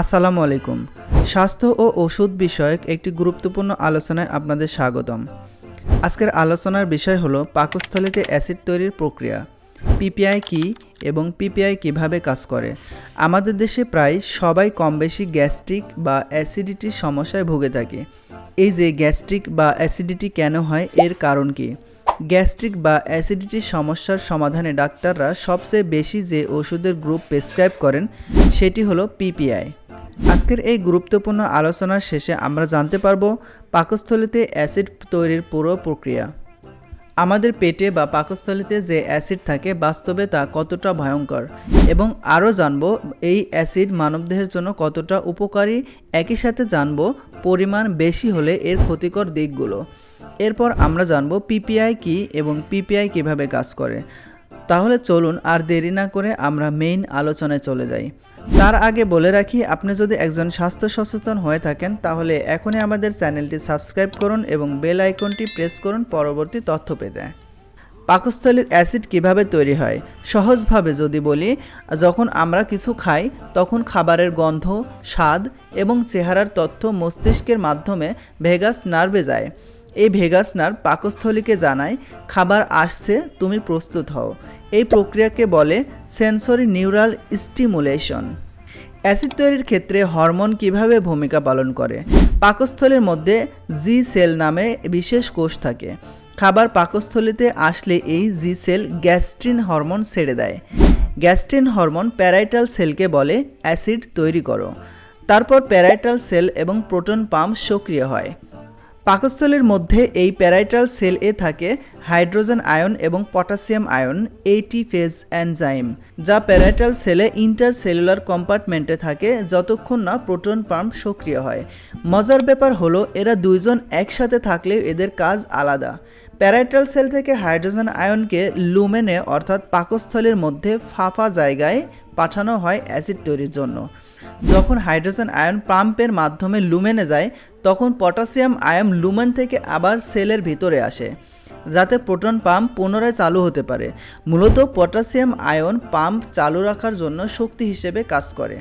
আসসালামু আলাইকুম। স্বাস্থ্য ও ওষুধ বিষয়ক একটি গুরুত্বপূর্ণ আলোচনায় আপনাদের স্বাগতম। আজকের আলোচনার বিষয় হলো পাকস্থলীতে অ্যাসিড তৈরির প্রক্রিয়া, পিপিআই কি এবং পিপিআই কীভাবে কাজ করে। আমাদের দেশে প্রায় সবাই কম বেশি গ্যাস্ট্রিক বা অ্যাসিডিটির সমস্যায় ভুগে থাকে। এই যে গ্যাস্ট্রিক বা অ্যাসিডিটি কেন হয়, এর কারণ কি? গ্যাস্ট্রিক বা অ্যাসিডিটির সমস্যার সমাধানে ডাক্তাররা সবচেয়ে বেশি যে ওষুধের গ্রুপ প্রেসক্রাইব করেন, সেটি হলো পিপিআই। আজকের এই গুরুত্বপূর্ণ আলোচনার শেষে আমরা জানতে পারব পাকস্থলীতে অ্যাসিড তৈরির পুরো প্রক্রিয়া। আমাদের পেটে বা পাকস্থলীতে যে অ্যাসিড থাকে বাস্তবে তা কতটা ভয়ঙ্কর এবং আরও জানব এই অ্যাসিড মানবদেহের জন্য কতটা উপকারী। একই সাথে জানব পরিমাণ বেশি হলে এর ক্ষতিকর দিকগুলো। এরপর আমরা জানব পিপিআই কি এবং পিপিআই কীভাবে কাজ করে। তাহলে চলুন আর দেরি না করে আমরা মেইন আলোচনায় চলে যাই। তার আগে বলে রাখি, আপনি যদি একজন স্বাস্থ্য সচেতন হয়ে থাকেন, তাহলে এখনই আমাদের চ্যানেলটি সাবস্ক্রাইব করুন এবং বেল আইকনটি প্রেস করুন পরবর্তী তথ্য পেতে। পাকস্থলীর অ্যাসিড কীভাবে তৈরি হয়? সহজভাবে যদি বলি, যখন আমরা কিছু খাই, তখন খাবারের গন্ধ, স্বাদ এবং চেহারার তথ্য মস্তিষ্কের মাধ্যমে ভেগাস নার্ভে যায়। এই ভেগাসনার পাকস্থলীকে জানায়, খাবার আসছে, তুমি প্রস্তুত হও। এই প্রক্রিয়াকে বলে সেন্সরি নিউরাল স্টিমুলেশন। অ্যাসিড তৈরির ক্ষেত্রে হরমোন কীভাবে ভূমিকা পালন করে? পাকস্থলীর মধ্যে জি সেল নামে বিশেষ কোষ থাকে। খাবার পাকস্থলীতে আসলে এই জি সেল গ্যাস্ট্রিন হরমোন ছেড়ে দেয়। গ্যাস্ট্রিন হরমোন প্যারাইটাল সেলকে বলে অ্যাসিড তৈরি করো। তারপর প্যারাইটাল সেল এবং প্রোটন পাম্প সক্রিয় হয়। পাকস্থলীর মধ্যে এই প্যারাইটাল সেল এ থাকে হাইড্রোজেন আয়ন এবং পটাশিয়াম আয়ন এইটি ফেজ এনজাইম, যা প্যারাইটাল সেলে ইন্টারসেলুলার কম্পার্টমেন্টে থাকে যতক্ষণ না প্রোটন পাম্প সক্রিয় হয়। মজার ব্যাপার হলো, এরা দুইজন একসাথে থাকলেও এদের কাজ আলাদা। প্যারাইটাল সেল থেকে হাইড্রোজেন আয়নকে লুমেনে, অর্থাৎ পাকস্থলীর মধ্যে ফাঁপা জায়গায় পাঠানো হয় অ্যাসিড তৈরির জন্য। যখন হাইড্রোজেন আয়ন পাম্পের মাধ্যমে লুমেনে যায়, তখন পটাশিয়াম আয়ন লুমেন থেকে আবার সেলের ভিতরে আসে, যাতে প্রোটন পাম্প পুনরায় চালু হতে পারে। মূলত পটাশিয়াম আয়ন পাম্প চালু রাখার জন্য শক্তি হিসেবে কাজ করে।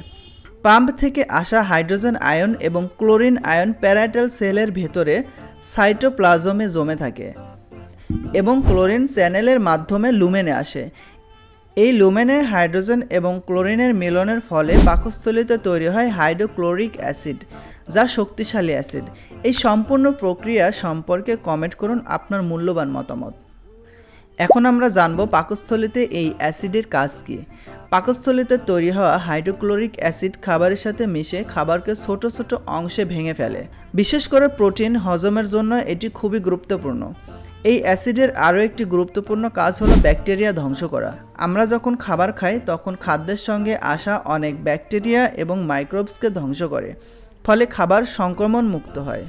পাম্প থেকে আসা হাইড্রোজেন আয়ন এবং ক্লোরিন আয়ন প্যারাইটাল সেলের ভেতরে সাইটোপ্লাজমে জমে থাকে এবং ক্লোরিন চ্যানেলের মাধ্যমে লুমেনে আসে। এই লুমেনে হাইড্রোজেন এবং ক্লোরিনের মিলনের ফলে পাকস্থলীতে তৈরি হয় হাইড্রোক্লোরিক অ্যাসিড, যা শক্তিশালী অ্যাসিড। এই সম্পূর্ণ প্রক্রিয়া সম্পর্কে কমেন্ট করুন আপনার মূল্যবান মতামত। এখন আমরা জানব পাকস্থলীতে এই অ্যাসিডের কাজ কী। পাকস্থলীতে তৈরি হওয়া হাইড্রোক্লোরিক অ্যাসিড খাবারের সাথে মিশে খাবারকে ছোট ছোট অংশে ভেঙে ফেলে। বিশেষ করে প্রোটিন হজমের জন্য এটি খুবই গুরুত্বপূর্ণ। এই অ্যাসিডের আরও একটি গুরুত্বপূর্ণ কাজ হলো ব্যাকটেরিয়া ধ্বংস করা। আমরা যখন খাবার খাই, তখন খাদ্যের সঙ্গে আসা অনেক ব্যাকটেরিয়া এবং মাইক্রোবসকে ধ্বংস করে, ফলে খাবার সংক্রমণ মুক্ত হয়।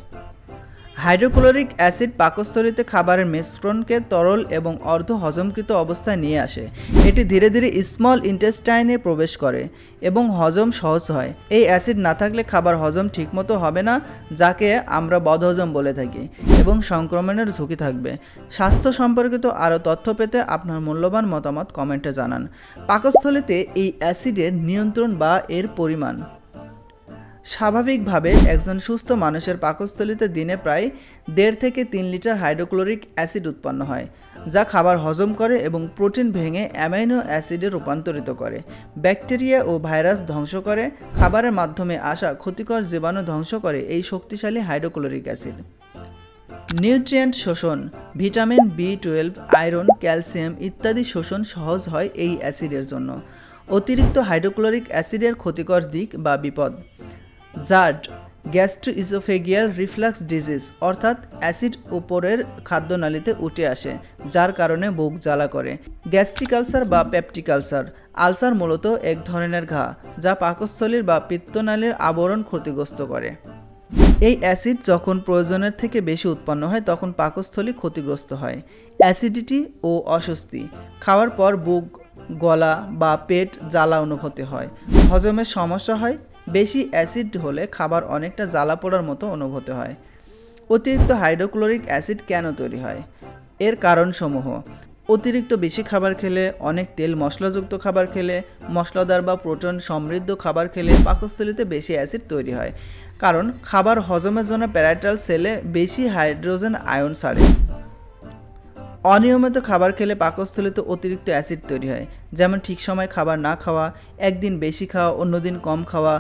হাইড্রোক্লোরিক অ্যাসিড পাকস্থলীতে খাবারের মিশ্রণকে তরল এবং অর্ধ হজমকৃত অবস্থায় নিয়ে আসে। এটি ধীরে ধীরে স্মল ইন্টেস্টাইনে প্রবেশ করে এবং হজম সহজ হয়। এই অ্যাসিড না থাকলে খাবার হজম ঠিকমতো হবে না, যাকে আমরা বদহজম বলে থাকি এবং সংক্রমণের ঝুঁকি থাকবে। স্বাস্থ্য সম্পর্কিত আরও তথ্য পেতে আপনার মূল্যবান মতামত কমেন্টে জানান। পাকস্থলীতে এই অ্যাসিডের নিয়ন্ত্রণ বা এর পরিমাণ স্বাভাবিকভাবে একজন সুস্থ মানুষের পাকস্থলীতে দিনে প্রায় দেড় থেকে তিন লিটার হাইড্রোক্লোরিক অ্যাসিড উৎপন্ন হয়, যা খাবার হজম করে এবং প্রোটিন ভেঙে অ্যামাইনো অ্যাসিডে রূপান্তরিত করে। ব্যাকটেরিয়া ও ভাইরাস ধ্বংস করে, খাবারের মাধ্যমে আসা ক্ষতিকর জীবাণু ধ্বংস করে এই শক্তিশালী হাইড্রোক্লোরিক অ্যাসিড। নিউট্রিয়েন্ট শোষণ, vitamin B twelve, iron, calcium ইত্যাদি শোষণ সহজ হয় এই অ্যাসিডের জন্য। অতিরিক্ত হাইড্রোক্লোরিক অ্যাসিডের ক্ষতিকর দিক বা বিপদ। জার্ড গ্যাস্ট্রোইজোফেগিয়াল রিফ্লাক্স ডিজিজ অর্থাৎ অ্যাসিড উপরের খাদ্যনালীতে উঠে আসে, যার কারণে বুক জ্বালা করে। গ্যাস্ট্রিক আলসার বা পেপটিক আলসার আলসার মূলত এক ধরনের ঘা, যা পাকস্থলীর বা পিত্তনালীর আবরণ ক্ষতিগ্রস্ত করে। এই অ্যাসিড যখন প্রয়োজনের থেকে বেশি উৎপন্ন হয়, তখন পাকস্থলী ক্ষতিগ্রস্ত হয়। অ্যাসিডিটি ও অস্বস্তি, খাওয়ার পর বুক, গলা বা পেট জ্বালা অনুভূতি হয়। হজমের সমস্যা হয় বেশি অ্যাসিড হলে খাবার অনেকটা জ্বালা পোড়ার মতো অনুভূতি হয়। অতিরিক্ত হাইড্রোক্লোরিক অ্যাসিড কেন তৈরি হয়? এর কারণসমূহ। অতিরিক্ত বেশি খাবার খেলে, অনেক তেল মশলাযুক্ত খাবার খেলে, মশলাদার বা প্রোটিন সমৃদ্ধ খাবার খেলে পাকস্থলীতে বেশি অ্যাসিড তৈরি হয়। কারণ, খাবার হজমের জন্য প্যারাইটাল সেলে বেশি হাইড্রোজেন আয়ন ছাড়ে অনিয়মিত খাবার খেলে পাকস্থলীতে অতিরিক্ত অ্যাসিড তৈরি হয়। যেমন ঠিক সময় খাবার না খাওয়া, একদিন বেশি খাওয়া, অন্যদিন কম খাওয়া।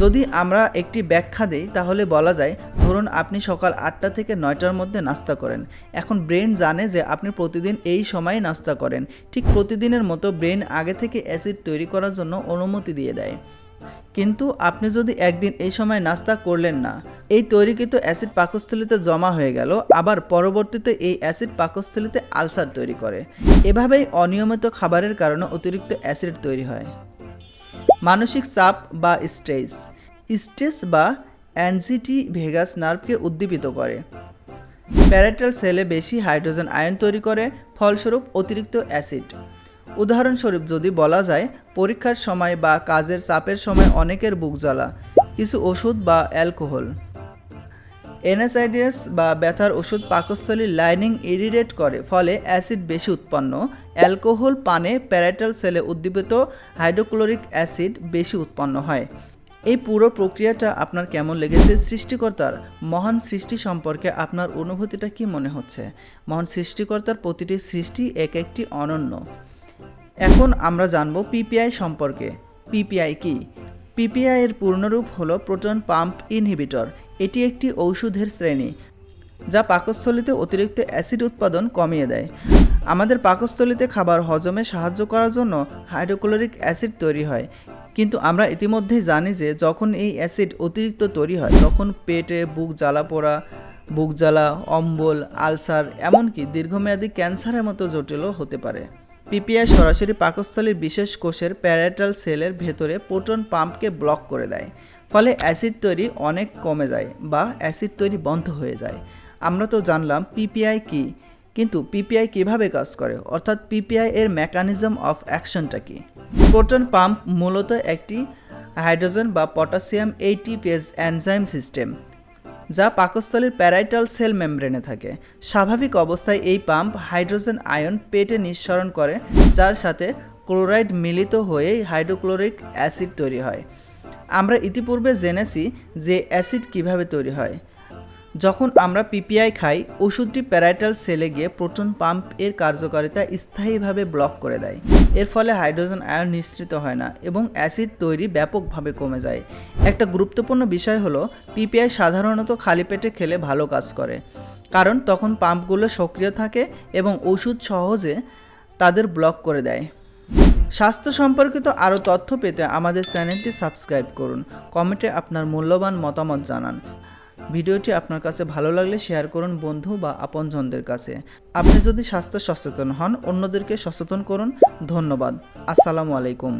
যদি আমরা একটি ব্যাখ্যা দিই, তাহলে বলা যায়, ধরুন আপনি সকাল আটটা থেকে নয়টার মধ্যে নাস্তা করেন। এখন ব্রেন জানে যে আপনি প্রতিদিন এই সময়ে নাস্তা করেন। ঠিক প্রতিদিনের মতো ব্রেন আগে থেকে অ্যাসিড তৈরি করার জন্য অনুমতি দিয়ে দেয়। কিন্তু আপনি যদি একদিন এই সময় নাস্তা করলেন না, এই তৈরিকৃত অ্যাসিড পাকস্থলীতে জমা হয়ে গেল, আবার পরবর্তীতে এই অ্যাসিড পাকস্থলীতে আলসার তৈরি করে। এভাবেই অনিয়মিত খাবারের কারণে অতিরিক্ত অ্যাসিড তৈরি হয়। মানসিক চাপ বা স্ট্রেস। স্ট্রেস বা অ্যানজিটি ভেগাস নার্ভকে উদ্দীপিত করে। প্যারাটাল সেলে বেশি হাইড্রোজেন আয়ন তৈরি করে, ফলস্বরূপ অতিরিক্ত অ্যাসিড। উদাহরণস্বরূপ যদি বলা যায়, পরীক্ষার সময় বা কাজের চাপের সময় অনেকের বুক জ্বালা, কিছু ওষুধ বা অ্যালকোহল। এনএসআইডিএস বা ব্যথার ওষুধ পাকস্থলীর লাইনিং ইরিটেট করে, ফলে অ্যাসিড বেশি উৎপন্ন। অ্যালকোহল পানে প্যারাটাল সেলে উদ্দীপিত হাইড্রোক্লোরিক অ্যাসিড বেশি উৎপন্ন হয়। এই পুরো প্রক্রিয়াটা আপনার কেমন লেগেছে? সৃষ্টিকর্তার মহান সৃষ্টি সম্পর্কে আপনার অনুভূতিটা কি মনে হচ্ছে? মহান সৃষ্টিকর্তার প্রতিটি সৃষ্টি এক একটি অনন্য। এখন আমরা জানব পিপিআই সম্পর্কে। পিপিআই কি? পিপিআই এর পূর্ণরূপ হল প্রোটন পাম্প ইনহিবিটর। এটি একটি ঔষধের শ্রেণি, যা পাকস্থলীতে অতিরিক্ত অ্যাসিড উৎপাদন কমিয়ে দেয়। আমাদের পাকস্থলীতে খাবার হজমে সাহায্য করার জন্য হাইড্রোক্লোরিক অ্যাসিড তৈরি হয়। কিন্তু আমরা ইতিমধ্যেই জানি যে যখন এই অ্যাসিড অতিরিক্ত তৈরি হয়, তখন পেটে বুক জ্বালা পোড়া, বুক জ্বালা, অম্বল, আলসার, এমনকি দীর্ঘমেয়াদী ক্যান্সারের মতো জটিলও হতে পারে। পিপিআই সরাসরি পাকস্থলীর বিশেষ কোষের প্যারাটাল সেলের ভেতরে প্রোটন পাম্পকে ব্লক করে দেয়, ফলে অ্যাসিড তৈরি অনেক কমে যায় বা অ্যাসিড তৈরি বন্ধ হয়ে যায়। আমরা তো জানলাম পিপিআই কি, কিন্তু পিপিআই কীভাবে কাজ করে? অর্থাৎ পিপিআই এর মেকানিজম অফ অ্যাকশনটা কি? প্রোটন পাম্প মূলত একটি হাইড্রোজেন বা পটাশিয়াম এইটিপিএস এনজাইম সিস্টেম। যা পাকস্থলীর প্যারাইটাল সেল মেমব্রেনে থাকে। স্বাভাবিক অবস্থায় এই পাম্প হাইড্রোজেন আয়ন পেটে নিঃসরণ করে, যার সাথে ক্লোরাইড মিলিত হয়ে হাইড্রোক্লোরিক অ্যাসিড তৈরি হয়। আমরা ইতিপূর্বে জেনেছি যে অ্যাসিড কীভাবে তৈরি হয়। যখন আমরা পিপিআই খাই, ওষুধটি প্যারাইটাল সেলে গিয়ে প্রোটন পাম্পের কার্যকারিতা স্থায়ীভাবে ব্লক করে দেয়। এর ফলে হাইড্রোজেন আয়ন নিঃসৃত হয় না এবং অ্যাসিড তৈরি ব্যাপকভাবে কমে যায়। একটা গুরুত্বপূর্ণ বিষয় হলো, পিপিআই সাধারণত খালি পেটে খেলে ভালো কাজ করে। কারণ তখন পাম্পগুলো সক্রিয় থাকে এবং ওষুধ সহজে তাদের ব্লক করে দেয়। স্বাস্থ্য সম্পর্কিত আরও তথ্য পেতে আমাদের চ্যানেলটি সাবস্ক্রাইব করুন। কমেন্টে আপনার মূল্যবান মতামত জানান। ভিডিওটি আপনার কাছে ভালো লাগলে শেয়ার করুন বন্ধু বা আপনজনদের কাছে। আপনি যদি স্বাস্থ্য সচেতন হন, অন্যদেরকে সচেতন করুন। ধন্যবাদ। আসসালামু আলাইকুম।